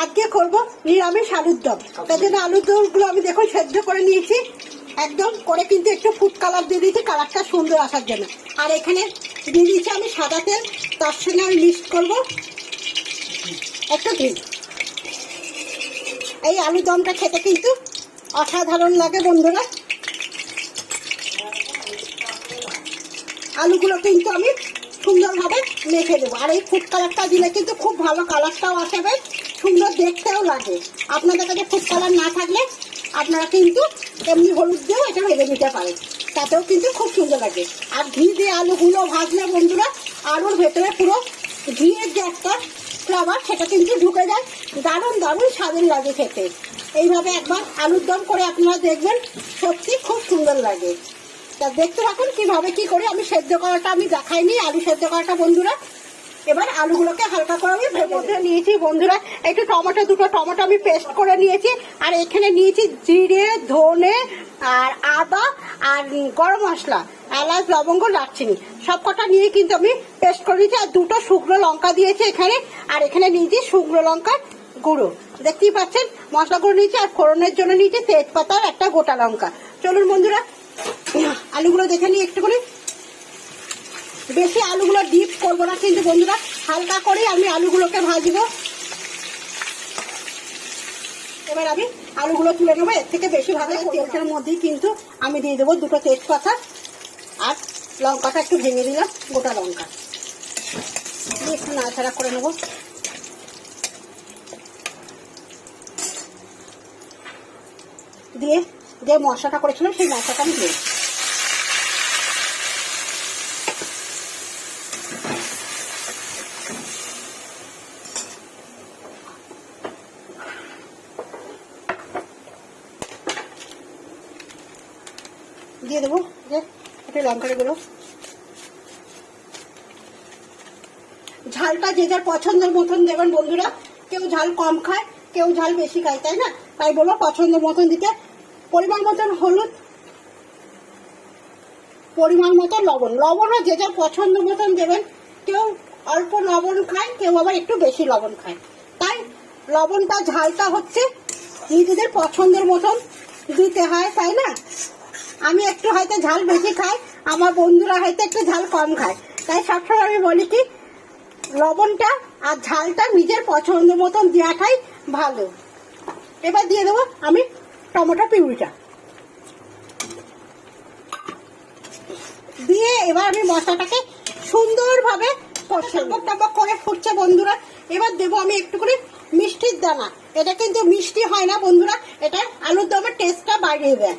আজকে করব নিরামিষ আলুর দম। তার জন্য আলুর দমগুলো আমি দেখুন সেদ্ধ করে নিয়েছি। একদম করে কিন্তু একটু ফুড কালার দিয়ে দিয়েছি কালারটা সুন্দর আসার জন্য। আর এখানে দিয়ে দিয়েছি আমি সাদা তেল, তার সঙ্গে আমি মিক্সড করব একটু ঘি এই আলু দমটা খেতে কিন্তু অসাধারণ লাগে বন্ধুরা। আলুগুলো কিন্তু আমি সুন্দরভাবে মেখে দেবো আর এই ফুড কালারটা দিলে কিন্তু খুব ভালো কালারটাও আসবে সুন্দর দেখতেও লাগে। আপনাদের কাছে ফুড কালার না থাকলে আপনারা কিন্তু এমনি হলুদ দিয়েও এটা ভেজে নিতে পারেন। তাতেও কিন্তু খুব সুন্দর লাগে। আর ঘি দিয়ে আলুগুলো ভাজলে বন্ধুরা, আলুর ভেতরে পুরো ঘিয়ের যে একটা ফ্লেভার সেটা কিন্তু ঢুকে যায়। দারুণ দারুণ স্বাদের লাগে খেতে। এইভাবে একবার আলুর দম করে আপনারা দেখবেন, সত্যি খুব সুন্দর লাগে। তা দেখতে থাকুন কীভাবে কি করে আমি সেদ্ধ করাটা আমি দেখাইনি, আলু সেদ্ধ করাটা বন্ধুরা। এবার আলুগুলোকে হালকা করে আমি মধ্যে নিয়েছি বন্ধুরা একটু টমেটো দুটো টমেটো আমি পেস্ট করে নিয়েছি আর এখানে নিয়েছি জিরে ধনে আর আদা আর গরম মশলা এলাচ লবঙ্গ দারচিনি। সব কটা নিয়ে কিন্তু আমি পেস্ট করে নিয়েছি আর দুটো শুকনো লঙ্কা দিয়েছি এখানে আর এখানে নিয়েছি শুকনো লঙ্কার গুঁড়ো। দেখতেই পাচ্ছেন মশলা গুঁড়ো নিয়েছি আর ফোড়নের জন্য নিয়েছি তেজপাতা আর একটা গোটা লঙ্কা। চলুন বন্ধুরা আলুগুলো দেখে নিই একটু করে বেশি আলুগুলো ডিপ করব না, কিন্তু বন্ধুরা, হালকা করে আমি আলুগুলোকে ভাজবো। এবার আমি আলুগুলো তুলে নেব, এর থেকে বেশি ভাবে তেলটার মধ্যেই কিন্তু আমি দিয়ে দেবো দুটো তেজপাতা আর লঙ্কাটা একটু ভেঙে দিলাম, গোটা লঙ্কা। একটু নাড়াচাড়া করে নেব। দিয়ে যে মশলাটা করেছিলাম, সেই মশলাটা আমি দিয়ে দিয়ে দেবো যে একটু লঙ্কার গুঁড়ো। ঝালটা যে যার পছন্দের মতন দেবেন বন্ধুরা। কেউ ঝাল কম খায়, কেউ ঝাল বেশি খায়, তাই না? তাই বলো পছন্দ মতন দিতে। পরিমাণ মতন হলুদ, পরিমাণ মতো লবণ। লবণও যে যার পছন্দ মতন দেবেন। কেউ অল্প লবণ খায়, কেউ আবার একটু বেশি লবণ খায়। তাই লবণটা, ঝালটা হচ্ছে নিজেদের পছন্দের মতন দিতে হয়, তাই না? আমি একটু হয়তো ঝাল বেশি খাই, আমার বন্ধুরা হয়তো একটু ঝাল কম খায়। তাই সবসময় আমি বলি কি, লবণটা আর ঝালটা নিজের পছন্দ মতন দেওয়াটাই ভালো। এবার দিয়ে দেবো আমি টমেটো পিউরিটা। দিয়ে এবার আমি মশলাটাকে সুন্দরভাবে টক টক করে ফুটছে বন্ধুরা। এবার দেবো আমি একটু করে মিষ্টির দানা। এটা কিন্তু মিষ্টি হয় না বন্ধুরা, এটা আলুর দমের টেস্টটা বাড়িয়ে দেয়।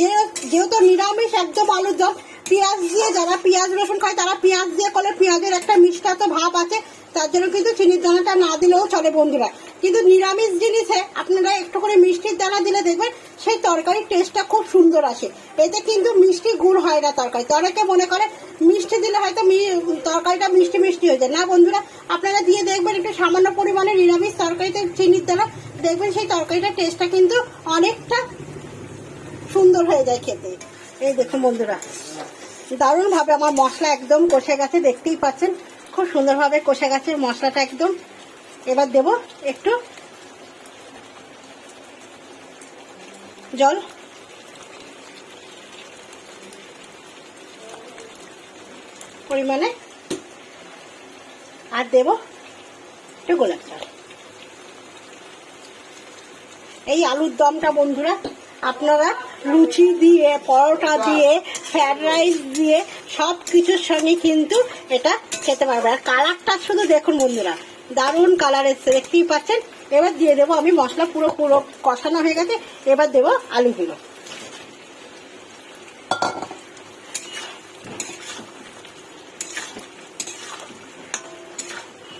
যে যেহেতু নিরামিষ, একদম আলুর দম, পেঁয়াজ দিয়ে যারা পেঁয়াজ, রসুন খায়, তারা পেঁয়াজ দিয়ে করলে পেঁয়াজের একটা মিষ্টাত ভাব আছে। তার জন্য কিন্তু চিনির দানাটা না দিলেও চলে বন্ধুরা। কিন্তু নিরামিষ জিনিসে আপনারা একটু করে মিষ্টির দানা দিলে দেখবেন সেই তরকারির টেস্টটা খুব সুন্দর আসে। এতে কিন্তু মিষ্টি গুড় হয় না তরকারি অনেকে মনে করে মিষ্টি দিলে হয়তো তরকারিটা মিষ্টি মিষ্টি হয়ে যায়। না বন্ধুরা, আপনারা দিয়ে দেখবেন একটু সামান্য পরিমাণে নিরামিষ তরকারিতে চিনির দানা, দেখবেন সেই তরকারিটার টেস্টটা কিন্তু অনেকটা সুন্দর হয়ে যায় খেতে। এই দেখুন বন্ধুরা দারুণ ভাবে আমার মশলা একদম কষে গেছে, দেখতেই পাচ্ছেন, খুব সুন্দরভাবে কষে গেছে মশলাটা একদম। এবার দেব একটু জল। পরিমাণে। আর দেব একটু গোলাপ জল। এই আলুর দমটা বন্ধুরা আপনারা লুচি দিয়ে পরোটা দিয়ে ফ্রাইড রাইস দিয়ে সব কিছুর সঙ্গে কিন্তু এটা খেতে পারবে আর কালারটা শুধু দেখুন বন্ধুরা দারুণ কালার এসছে দেখতেই পাচ্ছেন? এবার দিয়ে দেবো আমি মশলা পুরো পুরো কষানো হয়ে গেছে এবার দেবো আলুগুলো।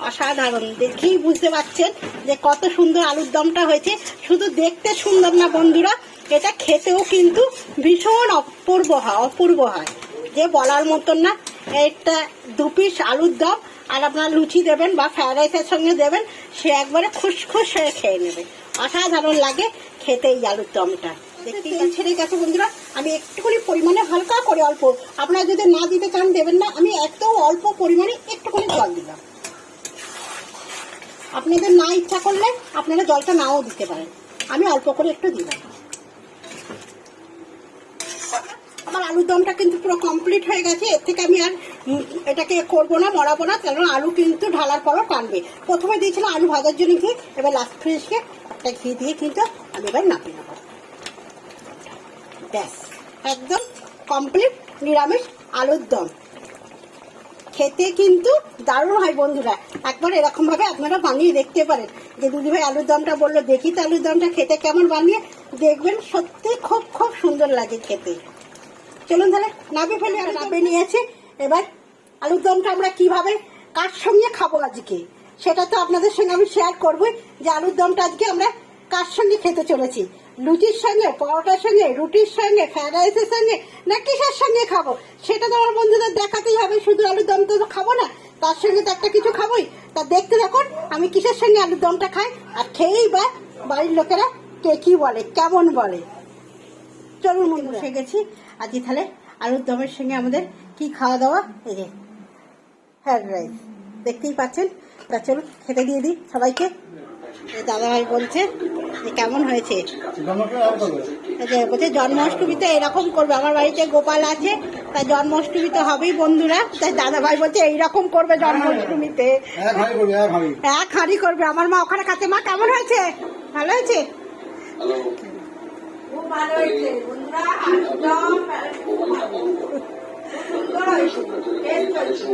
অসাধারণ দেখেই বুঝতে পারছেন যে কত সুন্দর আলুর দমটা হয়েছে। শুধু দেখতে সুন্দর না বন্ধুরা এটা খেতেও কিন্তু ভীষণ অপূর্ব হয় অপূর্ব হয়। যে বলার মতন না একটা দু পিস আলুর দম আর আপনার লুচি দেবেন বা ফ্রাইড রাইসের সঙ্গে দেবেন সে একবারে খুশখুশ হয়ে খেয়ে নেবে। অসাধারণ লাগে খেতে এই আলুর দমটা। তেল ছেড়ে গেছে বন্ধুরা আমি একটুখানি পরিমাণে হালকা করে অল্প আপনারা যদি না দিতে চান দেবেন না আমি একদম অল্প পরিমাণে একটুখানি জল দিলাম। আপনাদের না ইচ্ছা করলে আপনারা জলটা নাও দিতে পারেন। আমি অল্প করে একটু দিলাম। আমার আলুর দমটা কিন্তু পুরো কমপ্লিট হয়ে গেছে। এর থেকে আমি আর এটাকে করব না, মরাবো না কারণ আলু কিন্তু ঢালার পরও টানবে প্রথমে দিয়েছিলাম আলু ভাজার জন্য ঘি, এবার লাস্ট ফ্রিজকে একটা ঘি দিয়ে কিন্তু আমি এবার নাপিয়ে নেব। ব্যাস, একদম কমপ্লিট নিরামিষ আলুর দম। খেতে কিন্তু দারুণ হয় বন্ধুরা। একবার এরকম ভাবে আপনারা বানিয়ে দেখতে পারেন। যে দিদিভাই আলুর দমটা বলল, দেখি তো আলুর দমটা খেতে কেমন বানিয়ে? দেখবেন সত্যি খুব খুব সুন্দর লাগে খেতে। চলুন তাহলে নাবে ফেলে আর নাবে নিয়েছি এবার আলুর দমটা আমরা কীভাবে, কার সঙ্গে খাব আজকে? সেটা তো আপনাদের সঙ্গে আমি শেয়ার করবই যে আলুর দমটা আজকে আমরা কার সঙ্গে খেতে চলেছি। লুচির সঙ্গে, পরোটার সঙ্গে, রুটির সঙ্গে ফ্রাইড রাইসের সঙ্গে, না কিসের সঙ্গে খাব? সেটা তো আমার বন্ধুদের দেখাতেই হবে, শুধু আলুর দম তো খাব না, তার সঙ্গে তো একটা কিছু খাবোই। তা দেখতে দেখুন আমি কিসের সঙ্গে আলুর দমটা খাই, আর খেয়েই বা বাড়ির লোকেরা কে কি বলে, কেমন বলে। চলুন মনে বসে গেছি। আজকে তাহলে আলুর দমের সঙ্গে আমাদের কি খাওয়া দাওয়া? এই যে ফ্রাইড রাইস। দেখতেই পাচ্ছেন? তা চলুন খেতে দিয়ে দিই সবাইকে। দাদাভাই বলছে যে কেমন হয়েছে? বলছে জন্মাষ্টমীতে এরকম করবে। আমার বাড়িতে গোপাল আছে তাই জন্মাষ্টমী তো হবেই বন্ধুরা। তাই দাদাভাই বলছে এইরকম করবে জন্মাষ্টমীতে। এক হাঁড়ি করবে আমার মা ওখানে কাছে মা কেমন হয়েছে? ভালো হয়েছে? খুব ভালো হয়েছে। বন্ধুরা দম, খুব সুন্দর হয়েছে। টেস্ট হয়েছে